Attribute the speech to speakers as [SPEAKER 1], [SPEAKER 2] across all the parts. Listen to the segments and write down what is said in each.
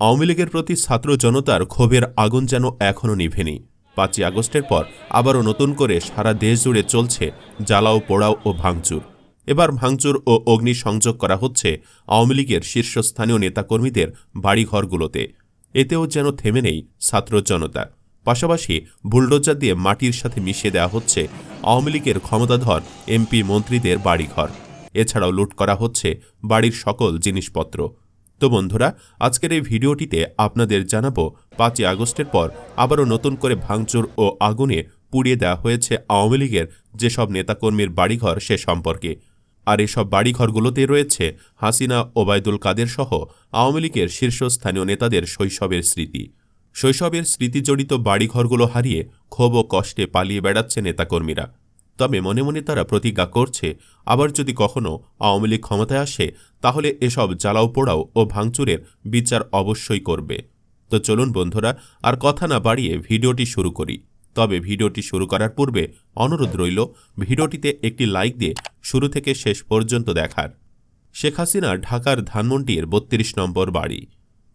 [SPEAKER 1] আওয়ামী লীগের প্রতি ছাত্র জনতার ক্ষোভের আগুন যেন এখনও নিভেনি। পাঁচই আগস্টের পর আবারও নতুন করে সারা দেশ জুড়ে চলছে জ্বালাও, পোড়াও ও ভাঙচুর। এবার ভাঙচুর ও অগ্নি সংযোগ করা হচ্ছে আওয়ামী লীগের শীর্ষস্থানীয় নেতাকর্মীদের বাড়িঘরগুলোতে। এতেও যেন থেমে নেই ছাত্র জনতা। পাশাপাশি বুলডোজার দিয়ে মাটির সাথে মিশিয়ে দেওয়া হচ্ছে আওয়ামী লীগের ক্ষমতাধর এমপি মন্ত্রীদের বাড়িঘর। এছাড়াও লুট করা হচ্ছে বাড়ির সকল জিনিসপত্র। তো বন্ধুরা, আজকের এই ভিডিওটিতে আপনাদের জানাব, পাঁচই আগস্টের পর আবারও নতুন করে ভাঙচুর ও আগুনে পুড়িয়ে দেওয়া হয়েছে আওয়ামী লীগের যেসব নেতাকর্মীর বাড়িঘর সে সম্পর্কে। আর এসব বাড়িঘরগুলোতে রয়েছে হাসিনা, ওবায়দুল কাদের সহ আওয়ামী লীগের শীর্ষস্থানীয় নেতাদের শৈশবের স্মৃতি। শৈশবের স্মৃতিজড়িত বাড়িঘরগুলো হারিয়ে ক্ষোভ ও কষ্টে পালিয়ে বেড়াচ্ছে নেতাকর্মীরা। তবে মনে মনে তারা প্রতিজ্ঞা করছে, আবার যদি কখনও আওয়ামী লীগ ক্ষমতায় আসে, তাহলে এসব জ্বালাও পোড়াও ও ভাঙচুরের বিচার অবশ্যই করবে। তো চলুন বন্ধুরা, আর কথা না বাড়িয়ে ভিডিওটি শুরু করি। তবে ভিডিওটি শুরু করার পূর্বে অনুরোধ রইল, ভিডিওটিতে একটি লাইক দিয়ে শুরু থেকে শেষ পর্যন্ত দেখার। শেখ হাসিনা ঢাকার ধানমন্ডির বত্রিশ নম্বর বাড়ি।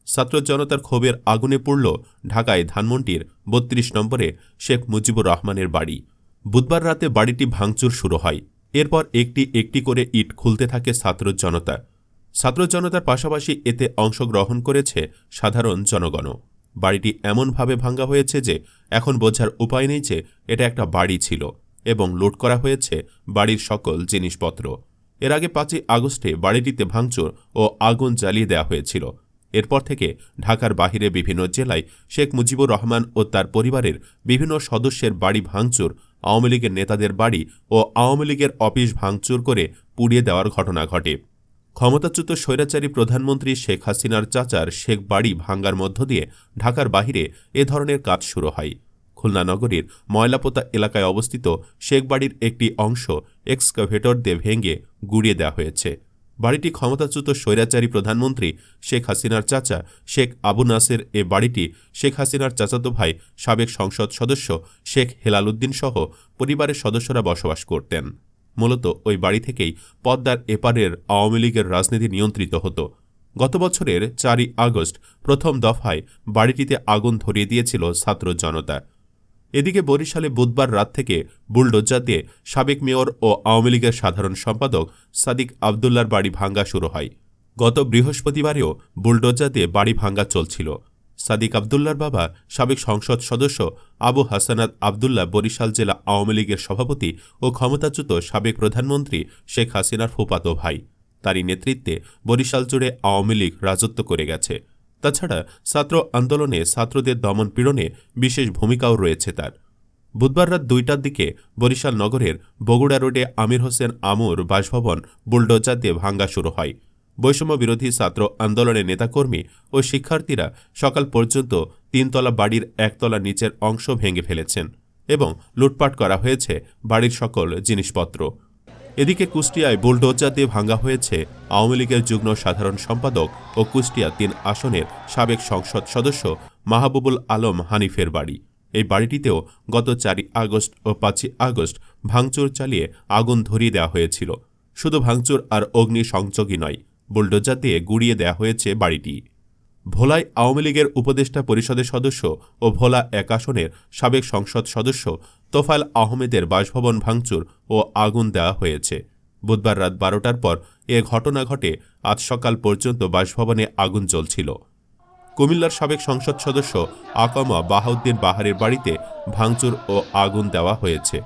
[SPEAKER 1] ছাত্র জনতার ক্ষোভের আগুনে পড়ল ঢাকায় ধানমন্ডির বত্রিশ নম্বরে শেখ মুজিবুর রহমানের বাড়ি। বুধবার রাতে বাড়িটি ভাঙচুর শুরু হয়। এরপর একটি একটি করে ইট খুলতে থাকে ছাত্র জনতা। ছাত্র জনতার পাশাপাশি এতে অংশগ্রহণ করেছে সাধারণ জনগণও। বাড়িটি এমনভাবে ভাঙ্গা হয়েছে যে, এখন বোঝার উপায় নেই যে, এটা একটা বাড়ি ছিল এবং লুট করা হয়েছে বাড়ির সকল জিনিসপত্র। এর আগে পাঁচই আগস্টে বাড়িটিতে ভাঙচুর ও আগুন জ্বালিয়ে দেওয়া হয়েছিল। এরপর থেকে ঢাকার বাহিরে বিভিন্ন জেলায় শেখ মুজিবুর রহমান ও তার পরিবারের বিভিন্ন সদস্যের বাড়ি ভাঙচুর, আওয়ামী লীগের নেতাদের বাড়ি ও আওয়ামী লীগের অফিস ভাঙচুর করে পুড়িয়ে দেওয়ার ঘটনা ঘটে। ক্ষমতাচ্যুত স্বৈরাচারী প্রধানমন্ত্রী শেখ হাসিনার চাচার শেখ বাড়ি ভাঙ্গার মধ্য দিয়ে ঢাকার বাহিরে এ ধরনের কাজ শুরু হয়। খুলনা নগরীর ময়লাপোতা এলাকায় অবস্থিত শেখ বাড়ির একটি অংশ এক্সকাভেটর দিয়ে ভেঙে গুড়িয়ে দেওয়া হয়েছে। বাড়িটি ক্ষমতাচ্যুত স্বৈরাচারী প্রধানমন্ত্রী শেখ হাসিনার চাচা শেখ আবু নাসের এ বাড়িটি শেখ হাসিনার চাচাতো ভাই সাবেক সংসদ সদস্য শেখ হেলাল উদ্দিন সহ পরিবারের সদস্যরা বসবাস করতেন। মূলত ওই বাড়ি থেকেই পদ্মার এপারের আওয়ামী লীগের রাজনীতি নিয়ন্ত্রিত হতো। গত বছরের চারই আগস্ট প্রথম দফায় বাড়িটিতে আগুন ধরিয়ে দিয়েছিল ছাত্র জনতা। এদিকে বরিশালে বুধবার রাত থেকে বুলডোজার দিয়ে সাবেক মেয়র ও আওয়ামী লীগের সাধারণ সম্পাদক সাদিক আবদুল্লার বাড়ি ভাঙ্গা শুরু হয়। গত বৃহস্পতিবারেও বুলডোজার দিয়ে বাড়ি ভাঙ্গা চলছিল। সাদিক আবদুল্লার বাবা, সাবেক সংসদ সদস্য আবু হাসানাত আবদুল্লাহ বরিশাল জেলা আওয়ামী লীগের সভাপতি ও ক্ষমতাচ্যুত সাবেক প্রধানমন্ত্রী শেখ হাসিনার ফুপাতো ভাই। তারই নেতৃত্বে বরিশাল জুড়ে আওয়ামী লীগ রাজত্ব করে গেছে। তাছাড়া ছাত্র আন্দোলনে ছাত্রদের দমন পীড়নে বিশেষ ভূমিকাও রয়েছে তার। বুধবার রাত দুইটার দিকে বরিশাল নগরের বগুড়া রোডে আমির হোসেন আমুর বাসভবন বুলডোজার দিয়ে ভাঙ্গা শুরু হয়। বৈষম্য বিরোধী ছাত্র আন্দোলনের নেতাকর্মী ও শিক্ষার্থীরা সকাল পর্যন্ত তিনতলা বাড়ির একতলা নিচের অংশ ভেঙে ফেলেছেন এবং লুটপাট করা হয়েছে বাড়ির সকল জিনিসপত্র। এদিকে কুষ্টিয়ায় বুলডোজার দিয়ে ভাঙ্গা হয়েছে আওয়ামী লীগের যুগ্ম সাধারণ সম্পাদক ও কুষ্টিয়া তিন আসনের সাবেক সংসদ সদস্য মাহবুবুল আলম হানিফের বাড়ি। এই বাড়িটিতেও গত চারই আগস্ট ও পাঁচই আগস্ট ভাঙচুর চালিয়ে আগুন ধরিয়ে দেওয়া হয়েছিল। শুধু ভাঙচুর আর অগ্নি সংযোগই নয়, বুলডোজার দিয়ে গুড়িয়ে দেওয়া হয়েছে বাড়িটি। ভোলায় আওয়ামী লীগের উপদেষ্টা পরিষদের সদস্য ও ভোলা এক আসনের সাবেক সংসদ সদস্য তোফাল আহমেদের বাসভবন ভাঙচুর ও আগুন দেওয়া হয়েছে। বুধবার রাত বারোটার পর এ ঘটনা ঘটে। আজ সকাল পর্যন্ত বাসভবনে আগুন জ্বলছিল। কুমিল্লার সাবেক সংসদ সদস্য আকামা বাহাউদ্দিন বাহারের বাড়িতে ভাঙচুর ও আগুন দেওয়া হয়েছে।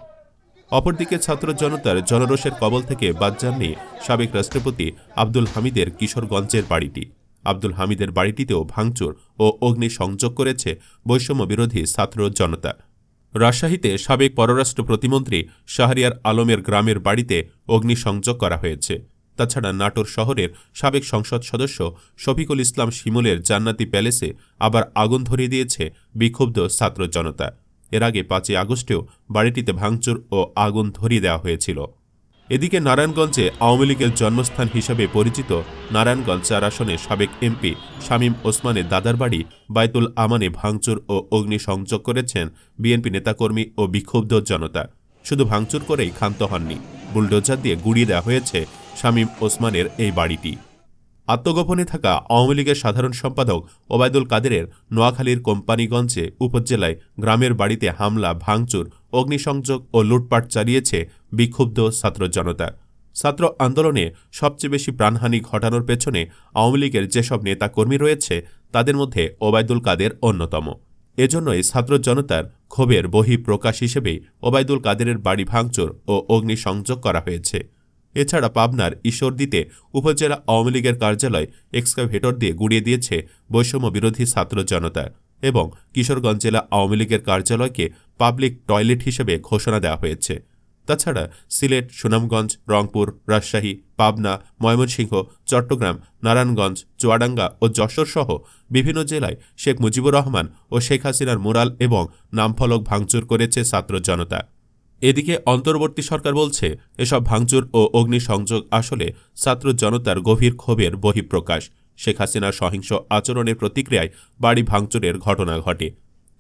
[SPEAKER 1] অপরদিকে ছাত্র জনতার জনরোষের কবল থেকে বাদ যাননি সাবেক রাষ্ট্রপতি আব্দুল হামিদের কিশোরগঞ্জের বাড়িটি। আব্দুল হামিদের বাড়িটিতেও ভাঙচুর ও অগ্নি সংযোগ করেছে বৈষম্য বিরোধী ছাত্র জনতা। রাজশাহীতে সাবেক পররাষ্ট্র প্রতিমন্ত্রী শাহরিয়ার আলমের গ্রামের বাড়িতে অগ্নিসংযোগ করা হয়েছে। তাছাড়া নাটোর শহরের সাবেক সংসদ সদস্য শফিকুল ইসলাম শিমুলের জান্নাতি প্যালেসে আবার আগুন ধরিয়ে দিয়েছে বিক্ষুব্ধ ছাত্র জনতা। এর আগে পাঁচই আগস্টেও বাড়িটিতে ভাঙচুর ও আগুন ধরিয়ে দেওয়া হয়েছিল। এদিকে নারায়ণগঞ্জে আওয়ামী লীগের জন্মস্থান হিসেবে পরিচিত নারায়ণগঞ্জ চার আসনে সাবেক এমপি শামীম ওসমানের দাদার বাড়ি বাইতুল আমানে ভাঙচুর ও অগ্নিসংযোগ করেছেন বিএনপি নেতাকর্মী ও বিক্ষুব্ধ জনতা। শুধু ভাঙচুর করেই ক্ষান্ত হননি, বুলডোজার দিয়ে গুড়িয়ে দেওয়া হয়েছে শামীম ওসমানের এই বাড়িটি। আত্মগোপনে থাকা আওয়ামী লীগের সাধারণ সম্পাদক ওবায়দুল কাদেরের নোয়াখালীর কোম্পানিগঞ্জে উপজেলায় গ্রামের বাড়িতে হামলা, ভাঙচুর, অগ্নিসংযোগ ও লুটপাট চালিয়েছে বিক্ষুব্ধ ছাত্র জনতা। ছাত্র আন্দোলনে সবচেয়ে বেশি প্রাণহানি ঘটানোর পেছনে আওয়ামী লীগের যেসব নেতাকর্মী রয়েছে, তাদের মধ্যে ওবায়দুল কাদের অন্যতম। এজন্যই ছাত্র জনতার ক্ষোভের বহিঃপ্রকাশ হিসেবেই ওবায়দুল কাদেরের বাড়ি ভাঙচুর ও অগ্নিসংযোগ করা হয়েছে। এছাড়া পাবনার ঈশ্বরদীতে উপজেলা আওয়ামী লীগের কার্যালয় এক্সকাভেটর দিয়ে গুড়িয়ে দিয়েছে বৈষম্য বিরোধী ছাত্র জনতা এবং কিশোরগঞ্জ জেলা আওয়ামী লীগের কার্যালয়কে পাবলিক টয়লেট হিসেবে ঘোষণা দেওয়া হয়েছে। তাছাড়া সিলেট, সুনামগঞ্জ, রংপুর, রাজশাহী, পাবনা, ময়মনসিংহ, চট্টগ্রাম, নারায়ণগঞ্জ, চুয়াডাঙ্গা ও যশোর সহ বিভিন্ন জেলায় শেখ মুজিবুর রহমান ও শেখ হাসিনার মুরাল এবং নামফলক ভাঙচুর করেছে ছাত্র জনতা। এদিকে অন্তর্বর্তী সরকার বলছে, এসব ভাঙচুর ও অগ্নিসংযোগ আসলে ছাত্র জনতার গভীর ক্ষোভের বহিঃপ্রকাশ। শেখ হাসিনার সহিংস আচরণের প্রতিক্রিয়ায় বাড়ি ভাঙচুরের ঘটনা ঘটে।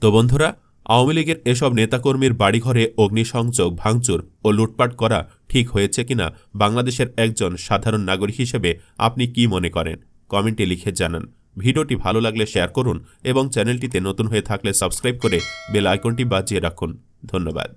[SPEAKER 1] তো বন্ধুরা, আওয়ামী লীগের এসব নেতাকর্মীর বাড়িঘরে অগ্নিসংযোগ, ভাঙচুর ও লুটপাট করা ঠিক হয়েছে কিনা, বাংলাদেশের একজন সাধারণ নাগরিক হিসেবে আপনি কি মনে করেন? কমেন্টে লিখে জানান। ভিডিওটি ভালো লাগলে শেয়ার করুন এবং চ্যানেলটিতে নতুন হয়ে থাকলে সাবস্ক্রাইব করে বেল আইকনটি বাজিয়ে রাখুন। ধন্যবাদ।